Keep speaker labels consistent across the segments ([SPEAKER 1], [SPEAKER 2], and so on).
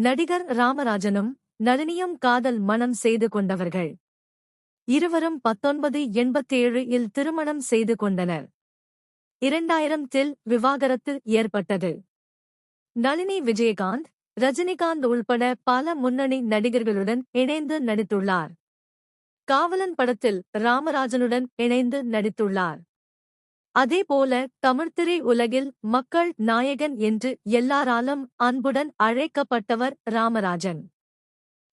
[SPEAKER 1] நடிகர் ராமராஜனும் நளினியும் காதல் மணம் செய்து கொண்டவர்கள். இருவரும் பத்தொன்பது எண்பத்தேழு இல் திருமணம் செய்து கொண்டனர். இரண்டாயிரம் தில் விவாகரத்து ஏற்பட்டது. நளினி விஜயகாந்த் ரஜினிகாந்த் உள்பட பல முன்னணி நடிகர்களுடன் இணைந்து நடித்துள்ளார். காவலன் படத்தில் ராமராஜனுடன் இணைந்து நடித்துள்ளார். அதேபோல தமிழ்த்திரை உலகில் மக்கள் நாயகன் என்று எல்லாராலும் அன்புடன் அழைக்கப்பட்டவர் ராமராஜன்.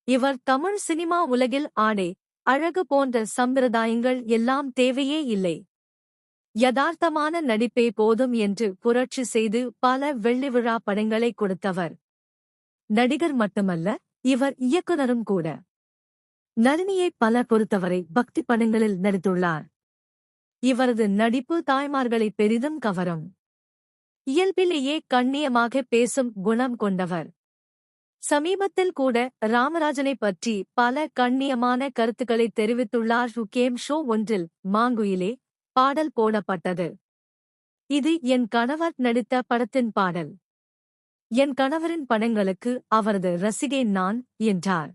[SPEAKER 1] இவர் தமிழ் சினிமா உலகில் ஆடை அழகு போன்ற சம்பிரதாயங்கள் எல்லாம் தேவையே இல்லை. யதார்த்தமான நடிப்பே போதும் என்று புரட்சி செய்து பல வெள்ளி விழா படங்களை கொடுத்தவர். நடிகர் மட்டுமல்ல இவர் இயக்குனரும் கூட. நளினியை பல பொறுத்தவரை பக்தி படங்களில் நடித்துள்ளார். இவரது நடிப்பு தாய்மார்களை பெரிதும் கவரும். இயல்பிலேயே கண்ணியமாக பேசும் குணம் கொண்டவர். சமீபத்தில் கூட ராமராஜனை பற்றி பல கண்ணியமான கருத்துக்களை தெரிவித்துள்ளார் கேம் ஷோ ஒன்றில் மாங்குயிலே பாடல் போடப்பட்டது. இது என் கணவர் நடித்த படத்தின் பாடல். என் கணவரின் படங்களுக்கு அவரது ரசிகை நான் என்றார்.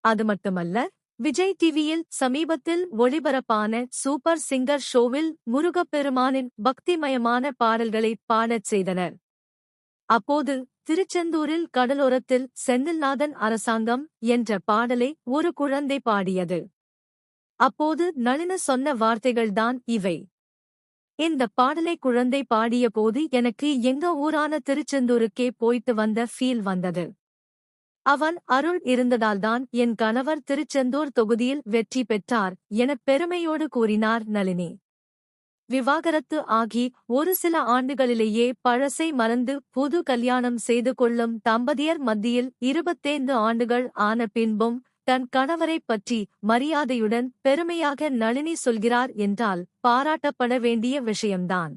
[SPEAKER 1] அது மட்டுமல்ல விஜய் டிவியில் சமீபத்தில் ஒளிபரப்பான சூப்பர் சிங்கர் ஷோவில் முருகப்பெருமானின் பக்திமயமான பாடல்களை பாடச் செய்தனர். அப்போது திருச்செந்தூரில் கடலோரத்தில் செந்தில்நாதன் அரசாங்கம் என்ற பாடலை ஒரு குழந்தை பாடியது. அப்போது நளின சொன்ன வார்த்தைகள்தான் இவை. இந்த பாடலை குழந்தை பாடியபோது எனக்கு எங்க ஊரான திருச்செந்தூருக்கே போய்த்து வந்த ஃபீல் வந்தது. அவன் அருள் இருந்ததால்தான் என் கணவர் திருச்செந்தூர் தொகுதியில் வெற்றி பெற்றார் என பெருமையோடு கூறினார் நளினி. விவாகரத்து ஆகி ஒரு சில ஆண்டுகளிலேயே பழசை மறந்து புது கல்யாணம் செய்து கொள்ளும் தம்பதியர் மத்தியில் இருபத்தைந்து ஆண்டுகள் ஆன பின்பும் தன் கணவரைப் பற்றி மரியாதையுடன் பெருமையாக நளினி சொல்கிறார் என்றால் பாராட்டப்பட வேண்டிய விஷயம்தான்.